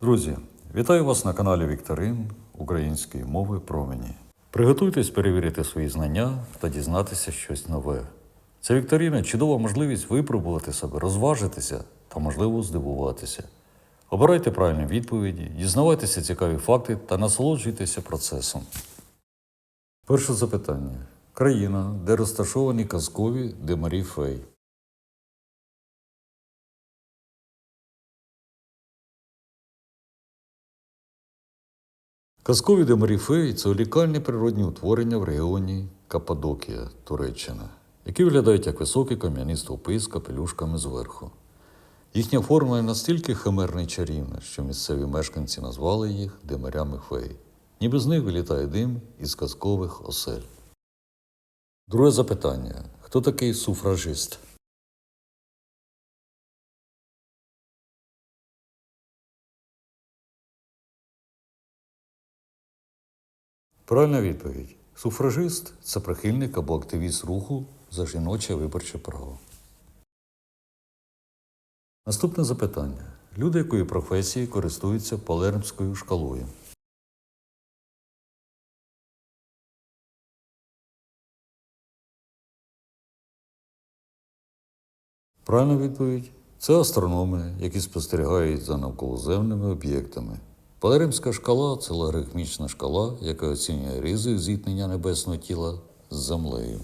Друзі, вітаю вас на каналі Вікторин української мови промені. Приготуйтесь перевірити свої знання та дізнатися щось нове. Ця вікторина чудова можливість випробувати себе, розважитися та, можливо, здивуватися. Обирайте правильні відповіді, дізнавайтеся цікаві факти та насолоджуйтеся процесом. Перше запитання: країна, де розташовані казкові демарі фей. Казкові демарі фей це унікальні природні утворення в регіоні Каппадокія, Туреччина, які виглядають як високі кам'яні стовпи з капелюшками зверху. Їхня форма настільки химерна і чарівна, що місцеві мешканці назвали їх демарями фей, ніби з них вилітає дим із казкових осель. Друге запитання: хто такий суфражист? Правильна відповідь. Суфражист це прихильник або активіст руху за жіноче виборче право. Наступне запитання. Люди якої професії користуються палермською шкалою? Правильна відповідь це астрономи, які спостерігають за навколоземними об'єктами. Палеримська шкала це логарифмічна шкала, яка оцінює ризик зіткнення небесного тіла з землею.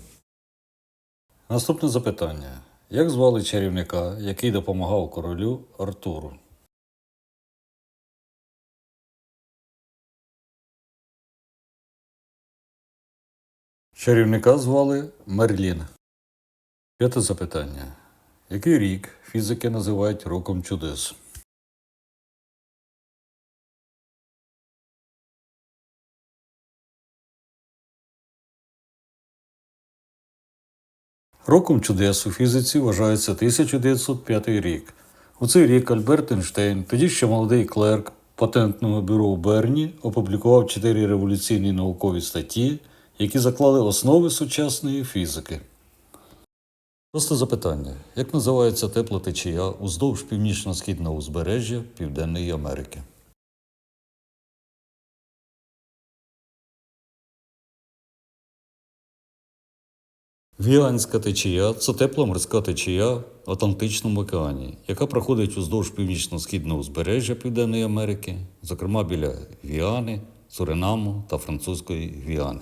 Наступне запитання. Як звали чарівника, який допомагав королю Артуру? Чарівника звали Мерлін. П'яте запитання. Який рік фізики називають роком чудес? Роком чудес у фізиці вважається 1905 рік. У цей рік Альберт Ейнштейн, тоді ще молодий клерк патентного бюро у Берні, опублікував чотири революційні наукові статті, які заклали основи сучасної фізики. Просто запитання: як називається тепла течія уздовж північно-східного узбережжя Південної Америки? Віанська течія це тепла морська течія в Атлантичному океані, яка проходить уздовж північно-східного узбережжя Південної Америки, зокрема біля Гвіани, Суринаму та французької Гвіани.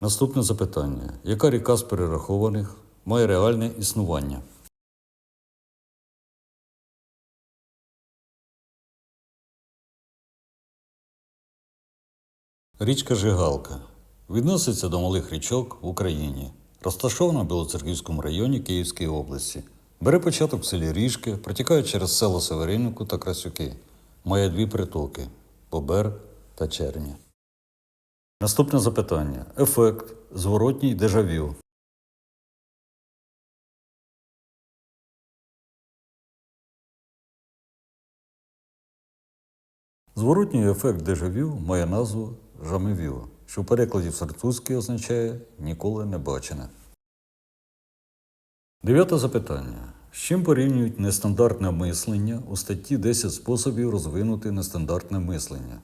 Наступне запитання: яка ріка з перерахованих має реальне існування? Річка Жигалка відноситься до малих річок в Україні, розташована в Білоцерківському районі Київської області. Бере початок в селі Ріжки, протікає через село Северинівку та Красюки. Має дві притоки Бобер та Черня. Наступне запитання. Ефект зворотній дежавю. Зворотній ефект дежавю має назву жамевю, що в перекладі французький означає ніколи не бачене. Дев'яте запитання. З чим порівнюють нестандартне мислення у статті 10 способів розвинути нестандартне мислення?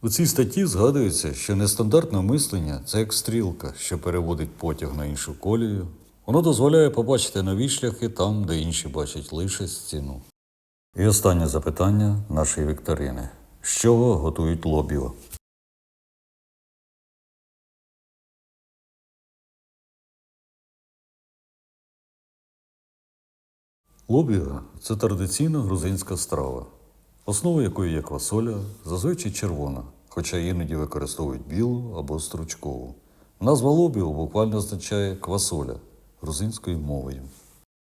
У цій статті згадується, що нестандартне мислення це як стрілка, що переводить потяг на іншу колію. Воно дозволяє побачити нові шляхи там, де інші бачать лише стіну. І останнє запитання нашої вікторини: з чого готують лобіо? Лобіо це традиційна грузинська страва, основа якої є квасоля, зазвичай червона, хоча іноді використовують білу або стручкову. Назва лобіо буквально означає квасоля грузинською мовою.